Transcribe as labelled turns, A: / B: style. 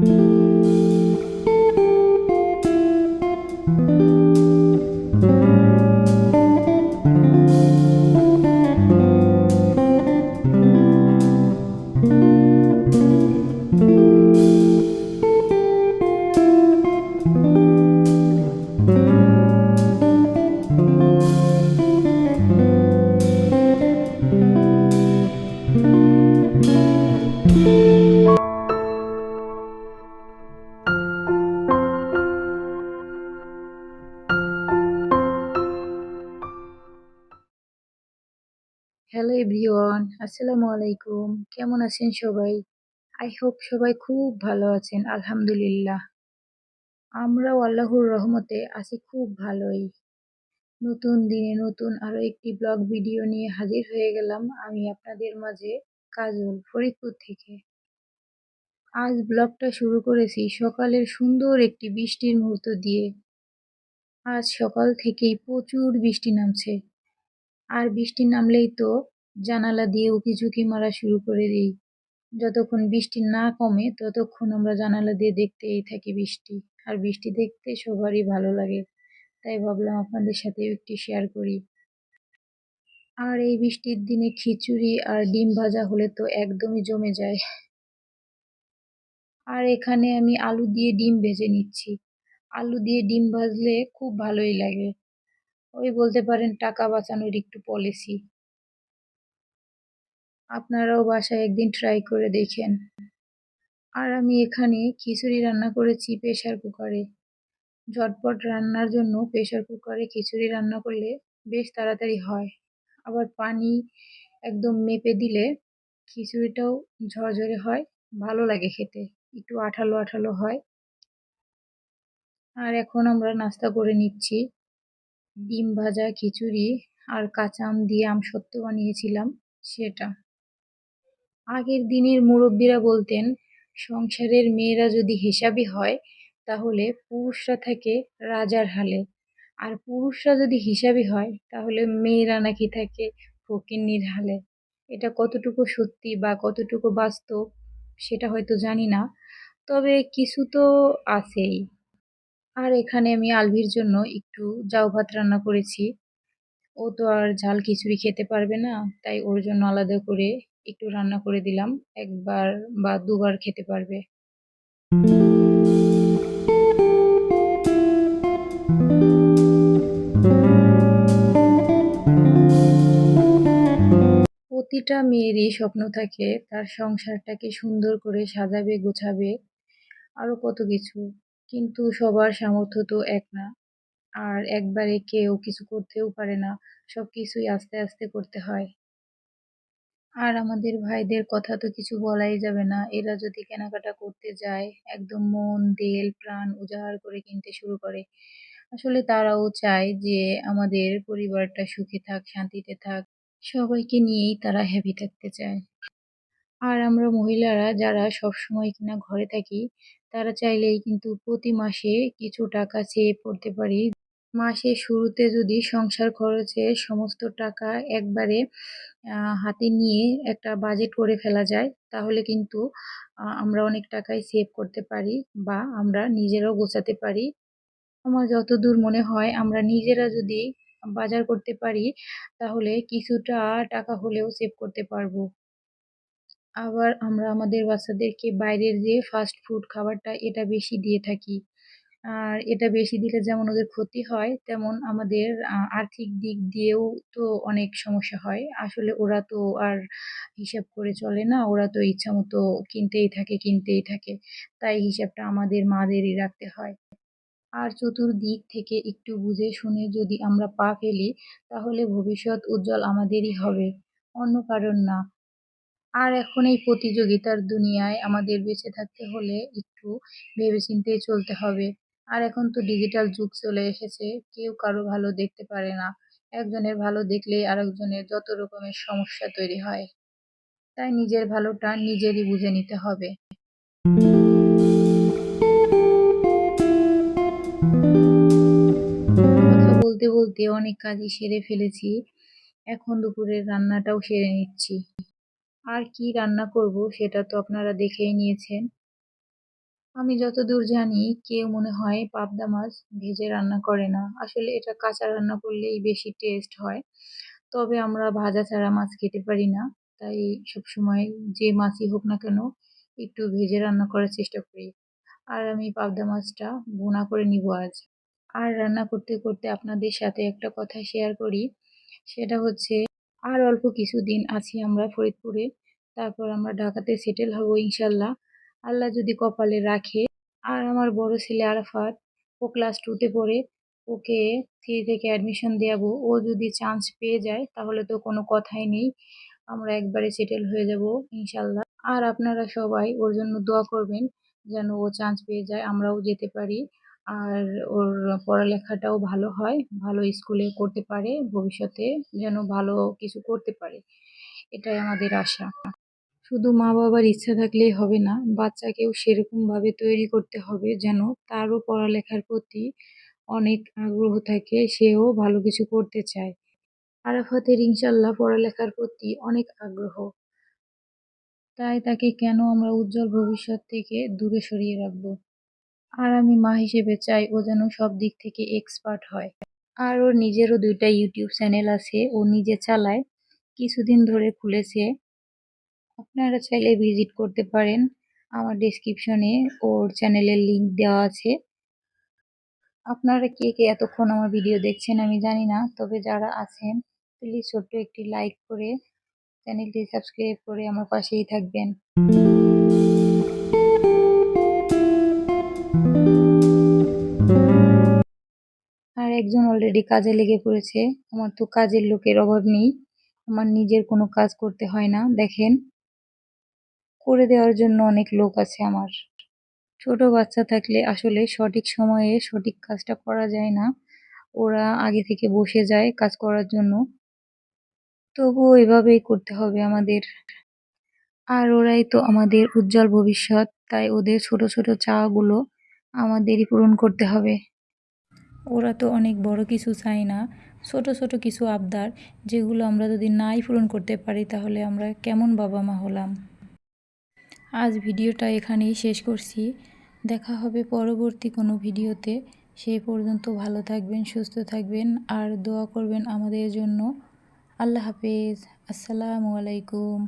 A: thank you everyone, আসসালামু আলাইকুম। কেমন আছেন সবাই? আই হোপ সবাই খুব ভালো আছেন, আলহামদুলিল্লাহ। আমরাও আল্লাহর রহমতে আছি, খুব ভালোই। নতুন দিনে নতুন আরও একটি ব্লগ ভিডিও নিয়ে হাজির হয়ে গেলাম আমি আপনাদের মাঝে কাজল ফরিদপুর থেকে। আজ ব্লগটা শুরু করেছি সকালের সুন্দর একটি বৃষ্টির মুহূর্ত দিয়ে। আজ সকাল থেকেই প্রচুর বৃষ্টি নামছে। আর বৃষ্টি নামলেই তো জানালা দিয়ে উকি ঝুঁকি মারা শুরু করে দিই। যতক্ষণ বৃষ্টি না কমে, ততক্ষণ আমরা জানালা দিয়ে দেখতেই থাকি বৃষ্টি। আর বৃষ্টি দেখতে সবারই ভালো লাগে, তাই ভাবলাম আপনাদের সাথে একটি শেয়ার করি। আর এই বৃষ্টির দিনে খিচুড়ি আর ডিম ভাজা হলে তো একদমই জমে যায়। আর এখানে আমি আলু দিয়ে ডিম ভেজে নিচ্ছি। আলু দিয়ে ডিম ভাজলে খুব ভালোই লাগে। ওই বলতে পারেন টাকা বাঁচানোর একটু পলিসি আপনারাও বাসায় একদিন ট্রাই করে দেখেন। আর আমি এখানে খিচুড়ি রান্না করেছি প্রেশার কুকারে ঝটপট রান্নার জন্য প্রেশার কুকারে খিচুড়ি রান্না করলে বেশ তাড়াতাড়ি হয়। আবার পানি একদম মেপে দিলে খিচুড়িটাও ঝরঝরে হয়, ভালো লাগে খেতে, একটু আঠালো আঠালো হয়। আর এখন আমরা নাস্তা করে নিচ্ছি। ডিম ভাজা খিচুড়ি আর কাঁচা আম দিয়ে আম সত্য বানিয়েছিলাম, সেটা। আগের দিনের মুরব্বীরা বলতেন, সংসারের মেয়েরা যদি হিসাবি হয়, তাহলে পুরুষরা থাকে রাজার হালে। আর পুরুষরা যদি হিসাবি হয়, তাহলে মেয়েরা নাকি থাকে ফকিন্নির হালে। এটা কতটুকু সত্যি বা কতটুকু বাস্তব, সেটা হয়তো জানি না, তবে কিছু তো আছেই। আর এখানে আমি আলভির জন্য একটু জাউ ভাত রান্না করেছি। ও তো আর ঝাল খিচুড়ি খেতে পারবে না, তাই ওর জন্য আলাদা করে একটু রান্না করে দিলাম। একবার বা দুবার খেতে পারবে। প্রতিটা মেয়েরই স্বপ্ন থাকে তার সংসারটাকে সুন্দর করে সাজাবে, গোছাবে, আরও কত কিছু। কিন্তু সবার সামর্থ্য তো এক না। আর একবারে কেউ কিছু করতেও পারে না। সব কিছুই আস্তে আস্তে করতে হয়। আর আমাদের ভাইদের কথা তো কিছু বলাই যাবে না। এরা যদি কেনাকাটা করতে যায়, একদম মন, দেল, প্রাণ উজাড় করে কিনতে শুরু করে, আসলে তারাও চায় যে আমাদের পরিবারটা সুখে থাক, শান্তিতে থাক, সবাইকে নিয়েই তারা হ্যাপি থাকতে চায়। আর আমরা মহিলারা যারা সব সময় কিনা ঘরে থাকি, তারা চাইলেই কিন্তু প্রতি মাসে কিছু টাকা সেভ করতে পারি। মাসের শুরুতে যদি সংসার খরচের সমস্ত টাকা একবারে হাতে নিয়ে একটা বাজেট করে ফেলা যায়, তাহলে কিন্তু আমরা অনেক টাকাই সেভ করতে পারি বা আমরা নিজেরাও গোছাতে পারি। আমার যতদূর মনে হয়, আমরা নিজেরা যদি বাজার করতে পারি, তাহলে কিছুটা টাকা হলেও সেভ করতে পারব। আবার আমরা আমাদের বাচ্চাদেরকে বাইরের যে ফাস্ট ফুড খাবারটা, এটা বেশি দিয়ে থাকি। আর এটা বেশি দিলে যেমন ওদের ক্ষতি হয়, তেমন আমাদের আর্থিক দিক দিয়েও তো অনেক সমস্যা হয়। আসলে ওরা তো আর হিসাব করে চলে না, ওরা তো ইচ্ছা মতো কিনতেই থাকে কিনতেই থাকে। তাই হিসাবটা আমাদের মাদেরই রাখতে হয়। আর চতুর্দিক থেকে একটু বুঝে শুনে যদি আমরা পা ফেলি, তাহলে ভবিষ্যৎ উজ্জ্বল আমাদেরই হবে। অন্য কারণ না। আর এখন এই প্রতিযোগিতার দুনিয়ায় আমাদের বেঁচে থাকতে হলে একটু ভেবেচিন্তেই চলতে হবে। আর এখন তো ডিজিটাল যুগ চলে এসেছে, কেউ কারও ভালো দেখতে পারে না। একজনের ভালো দেখলেই আরেকজনের যত রকমের সমস্যা তৈরি হয়। তাই নিজের ভালোটা নিজেরই বুঝে নিতে হবে। কথা বলতে বলতে অনেক কাজই সেরে ফেলেছি। এখন দুপুরের রান্নাটাও সেরে নিচ্ছি। আর কি রান্না করব সেটা তো আপনারা দেখেই নিয়েছেন। আমি যতদূর জানি, কেউ মনে হয় পাবদা মাছ ভেজে রান্না করে না। আসলে এটা কাঁচা রান্না করলেই বেশি টেস্ট হয়। তবে আমরা ভাজা ছাড়া মাছ খেতে পারি না। তাই সবসময় যে মাছই হোক না কেন, একটু ভেজে রান্না করার চেষ্টা করি। আর আমি পাবদা মাছটা ভুনা করে নিব আজ। আর রান্না করতে করতে আপনাদের সাথে একটা কথা শেয়ার করি। সেটা হচ্ছে, আর অল্প কিছুদিন আছি আমরা ফরিদপুরে। তারপর আমরা ঢাকাতে সেটেল হব ইনশাল্লাহ। আল্লাহ যদি কপালে রাখে। আর আমার বড় ছেলে আরাফাত, ও ক্লাস টুতে পড়ে, ওকে থ্রি থেকে অ্যাডমিশন দেওয়াবো ও যদি চান্স পেয়ে যায়, তাহলে তো কোনো কথাই নেই। আমরা একবারে সেটেল হয়ে যাব ইনশাল্লাহ আর আপনারা সবাই ওর জন্য দোয়া করবেন, যেন ও চান্স পেয়ে যায়, আমরাও যেতে পারি। আর ওর পড়ালেখাটাও ভালো হয়, ভালো স্কুলে করতে পারে, ভবিষ্যতে যেন ভালো কিছু করতে পারে। এটাই আমাদের আশা। শুধু মা বাবার ইচ্ছা থাকলেই হবে না, বাচ্চাকেও সেরকমভাবে তৈরি করতে হবে যেন তারও পড়ালেখার প্রতি অনেক আগ্রহ থাকে, সেও ভালো কিছু করতে চায়। আরাফাতের ইনশাল্লাহ পড়ালেখার প্রতি অনেক আগ্রহ। তাই তাকে কেন আমরা উজ্জ্বল ভবিষ্যৎ থেকে দূরে সরিয়ে রাখব? আর আমি মা হিসেবে চাই ও যেন সব দিক থেকে এক্সপার্ট হয়। আর ওর নিজেরও দুইটা ইউটিউব চ্যানেল আছে, ও নিজে চালায়, কিছুদিন ধরে খুলেছে। আপনারা চাইলে ভিজিট করতে পারেন। আমার ডেসক্রিপশনে ওর চ্যানেলের লিংক দেওয়া আছে। আপনারা কে কে এতক্ষণ আমার ভিডিও দেখছেন আমি জানি না, তবে যারা আছেন প্লিজ ছোট্ট একটি লাইক করে চ্যানেলটি সাবস্ক্রাইব করে আমার পাশেই থাকবেন। আর একজন অলরেডি কাজে লেগে পড়েছে। আমার তো কাজের লোকের অভাব নেই। আমার নিজের কোনো কাজ করতে হয় না, দেখেন। করে দেওয়ার জন্য অনেক লোক আছে আমার। ছোট বাচ্চা থাকলে আসলে সঠিক সময়ে সঠিক কাজটা করা যায় না। ওরা আগে থেকে বসে যায় কাজ করার জন্য। তবুও এভাবেই করতে হবে আমাদের। আর ওরাই তো আমাদের উজ্জ্বল ভবিষ্যৎ, তাই ওদের ছোট ছোট চাওয়াগুলো আমাদেরই পূরণ করতে হবে। ওরা তো অনেক বড় কিছু চায় না, ছোট ছোট কিছু আবদার, যেগুলো আমরা যদি নাই পূরণ করতে পারি তাহলে আমরা কেমন বাবা মা হলাম? আজ ভিডিওটা এখানেই শেষ করছি। দেখা হবে পরবর্তী কোনো ভিডিওতে। সেই পর্যন্ত ভালো থাকবেন, সুস্থ থাকবেন আর দোয়া করবেন আমাদের জন্য। আল্লাহ হাফেজ। আসসালামু আলাইকুম।